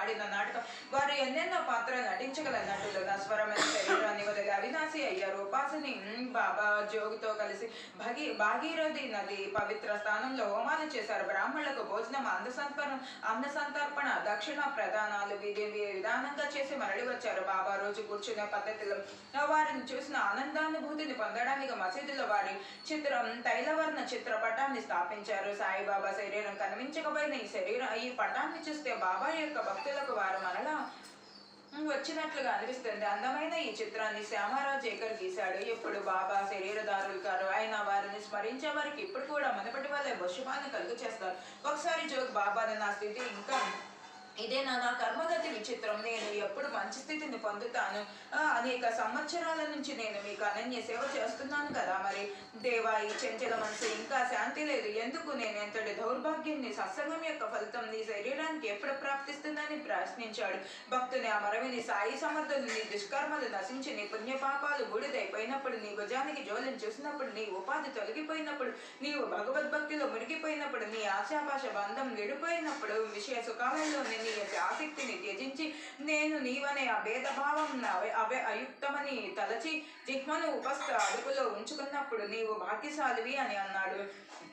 ఆడిన నాటకం. వారు ఎన్నెన్నో పాత్రలు నటించగల నటులుగా స్వరమైన అవినాశి అయ్యారు ఉపాసిని బాబా జోగితో కలిసి భగి భాగీరథి నది పవిత్ర స్థానంలో హోమాలు చేశారు. బ్రాహ్మణులకు భోజనం అన్న అన్నసంతర్పణ దక్షిణ ప్రధానాలు విధి విధానంగా చేసి మరలి వచ్చారు. బాబా రోజు కూర్చునే పద్ధతిలో వారిని చూసిన ఆనందానుభూతిని పొందడానికి మసీదులో వారి చిత్రం తైలవర్ణ చిత్రపటాన్ని స్థాపించారు. సాయిబాబా శరీరం కనిపించకపోయిన ఈ శరీరం ఈ పటాన్ని చూస్తే బాబా యొక్క భక్తులకు వారు మరలా వచ్చినట్లుగా అనిపిస్తుంది. అందమైన ఈ చిత్రాన్ని శ్యామరాజ్ ఏకర్ గీశాడు. ఎప్పుడు బాబా శరీరదారులు కారు ఆయన వారిని స్మరించే వారికి ఇప్పుడు కూడా మునపటి వల్లే బొషుమాన్ని కలుగు చేస్తారు ఒకసారి జోక్ బాబాని నా స్థితి ఇంకా ఇదే నా నా కర్మగతి విచిత్రం. నేను ఎప్పుడు మంచి స్థితిని పొందుతాను. అనేక సంవత్సరాల నుంచి నేను మీకు అనన్య సేవ చేస్తున్నాను కదా మరి. దేవా ఈ చెంచల మనసు ఇంకా శాంతి లేదు. ఎందుకు నేను ఎంతటి దౌర్భాగ్యాన్ని సత్సంగం యొక్క ఫలితం నీ శరీరానికి ఎప్పుడు ప్రాప్తిస్తుందని ప్రశ్నించాడు. భక్తుని ఆ మరవిని సాయి సమర్థులు నీ దుష్కర్మలు నశించి నీ పుణ్యపాపాలు బూడిదైపోయినప్పుడు నీ భుజానికి జోలిని చూసినప్పుడు నీ ఉపాధి తొలగిపోయినప్పుడు నీవు భగవద్భక్తిలో మునిగిపోయినప్పుడు నీ ఆశాభాష బంధం విడిపోయినప్పుడు విషయ సుఖాలలో ఆసక్తిని త్యజించి నేను నీవనే అభేదభావం అవే అవే అయుక్తమని తలచి జిహ్మను ఉపస్థ అదుపులో ఉంచుకున్నప్పుడు నీవు భాగ్యశాలివి అని అన్నాడు.